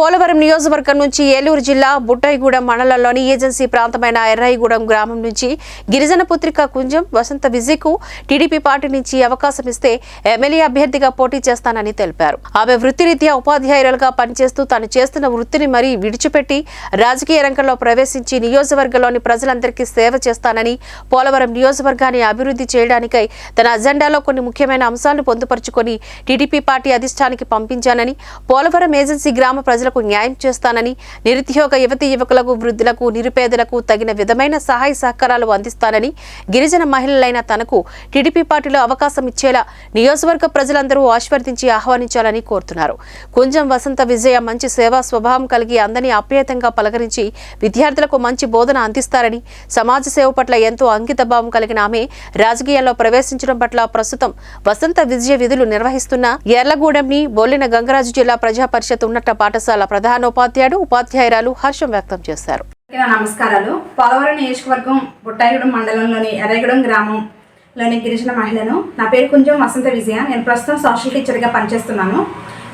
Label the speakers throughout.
Speaker 1: పోలవరం నియోజకవర్గం నుంచి ఏలూరు జిల్లా బుట్టాయిగూడెం మండలంలోని ఏజెన్సీ ప్రాంతమైన ఎర్రాయిగూడెం గ్రామం నుంచి గిరిజన పుత్రిక కుంజం వసంత విజయ్కు టీడీపీ పార్టీ నుంచి అవకాశం ఇస్తే ఎమ్మెల్యే అభ్యర్థిగా పోటీ చేస్తానని తెలిపారు. ఆమె వృత్తిరీత్యా ఉపాధ్యాయురాలుగా పనిచేస్తూ తాను చేస్తున్న వృత్తిని మరీ విడిచిపెట్టి రాజకీయ రంగంలో ప్రవేశించి నియోజకవర్గంలోని ప్రజలందరికీ సేవ చేస్తానని పోలవరం నియోజకవర్గాన్ని అభివృద్ధి చేయడానికై తన అజెండాలో కొన్ని ముఖ్యమైన అంశాలను పొందుపరుచుకొని టీడీపీ పార్టీ అధిష్టానికి పంపించానని పోలవరం ఏజెన్సీ గ్రామ ప్రజలకు న్యాయం చేస్తానని నిరుద్యోగ యువతి యువకులకు వృద్ధులకు నిరుపేదలకు తగిన విధమైన సహాయ సహకారాలు అందిస్తానని గిరిజన మహిళలైన తనకు టీడీపీ పార్టీలో అవకాశం ఇచ్చేలా నియోజకవర్గ ప్రజలందరూ ఆశీర్వదించి ఆహ్వానించాలని కోరుతున్నారు. కుంజం వసంత విజయ మంచి సేవా స్వభావం కలిగి అందరినీ ఆప్యాయతంగా పలకరించి విద్యార్థులకు మంచి బోధన అందిస్తారని సమాజ సేవ పట్ల ఎంతో అంకితభావం కలిగిన ఆమె రాజకీయాల్లో ప్రవేశించడం పట్ల ప్రస్తుతం వసంత విజయ విధులు నిర్వహిస్తున్న ఎర్లగూడెంని బొల్లిన గంగరాజు జిల్లా ప్రజా పరిషత్ ఉన్నత పాఠశాల ప్రధానోపాధ్యాయుడు ఉపాధ్యాయురాలు హర్షం వ్యక్తం చేశారు.
Speaker 2: నా నమస్కారాలు. పోలవరం నియోజకవర్గం బుట్టాయిగూడెం మండలంలోని ఎర్రగూడెం గ్రామంలోని గిరిజన మహిళను నా పేరు కుంజం వసంత విజయ. నేను ప్రస్తుతం సోషల్ టీచర్గా పనిచేస్తున్నాను.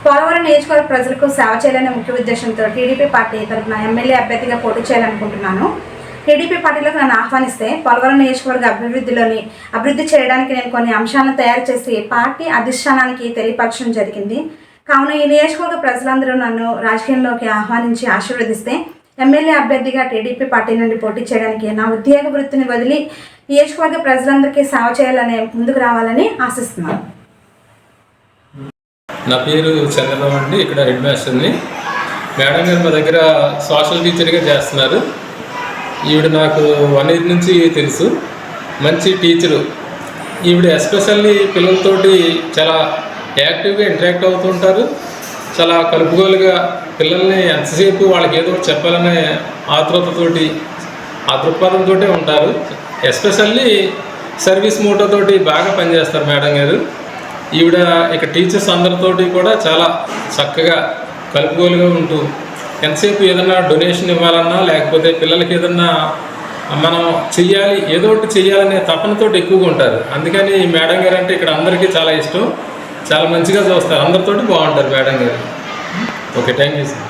Speaker 2: పోలవరం నియోజకవర్గ ప్రజలకు సేవ చేయాలనే ముఖ్య ఉద్దేశంతో టీడీపీ పార్టీ తరఫున ఎమ్మెల్యే అభ్యర్థిగా పోటీ చేయాలనుకుంటున్నాను. టీడీపీ పార్టీలకు నన్ను ఆహ్వానిస్తే పోలవరం నియోజకవర్గ అభివృద్ధిలోని అభివృద్ధి చేయడానికి నేను కొన్ని అంశాలను తయారు చేసి పార్టీ అధిష్టానానికి తెలియపరచడం జరిగింది. కావున ఈ నియోజకవర్గ ప్రజలందరూ నన్ను రాజకీయంలోకి ఆహ్వానించి ఆశీర్వదిస్తే ఎమ్మెల్యే అభ్యర్థిగా టీడీపీ పార్టీ నుండి పోటీ చేయడానికి నా ఉద్యోగ వృత్తిని వదిలి నియోజకవర్గ ప్రజలందరికీ సేవ చేయాలని ముందుకు రావాలని ఆశిస్తున్నాను.
Speaker 3: నా పేరు చంద్రబాబు అండి. ఇక్కడ హెడ్ మాస్టర్ని మేడం గారు మా దగ్గర సోషల్ టీచర్గా చేస్తున్నారు. ఈవిడ నాకు వన్ ఇయర్ నుంచి తెలుసు. మంచి టీచరు. ఈవిడ ఎస్పెషల్లీ పిల్లలతోటి చాలా యాక్టివ్గా ఇంటరాక్ట్ అవుతుంటారు చాలా కలుపుగోలుగా పిల్లల్ని ఎంతసేపు వాళ్ళకి ఏదో ఒకటి చెప్పాలనే ఆతృతతోటి ఆ దృక్పథంతో ఉంటారు. ఎస్పెషల్లీ సర్వీస్ మోటోతోటి బాగా పనిచేస్తారు మేడం గారు. ఈవిడ ఇక టీచర్స్ అందరితోటి కూడా చాలా చక్కగా కలుపుగోలుగా ఉంటూ ఎంతసేపు ఏదన్నా డొనేషన్ ఇవ్వాలన్నా లేకపోతే పిల్లలకి ఏదన్నా మనం చెయ్యాలి ఏదో ఒకటి చెయ్యాలనే తపనతోటి ఎక్కువగా ఉంటారు. అందుకని ఈ మేడం గారు అంటే ఇక్కడ అందరికీ చాలా ఇష్టం. చాలా మంచిగా చూస్తారు. అందరితోటి బాగుంటారు మేడం గారు ఓకే థ్యాంక్ యూ సార్.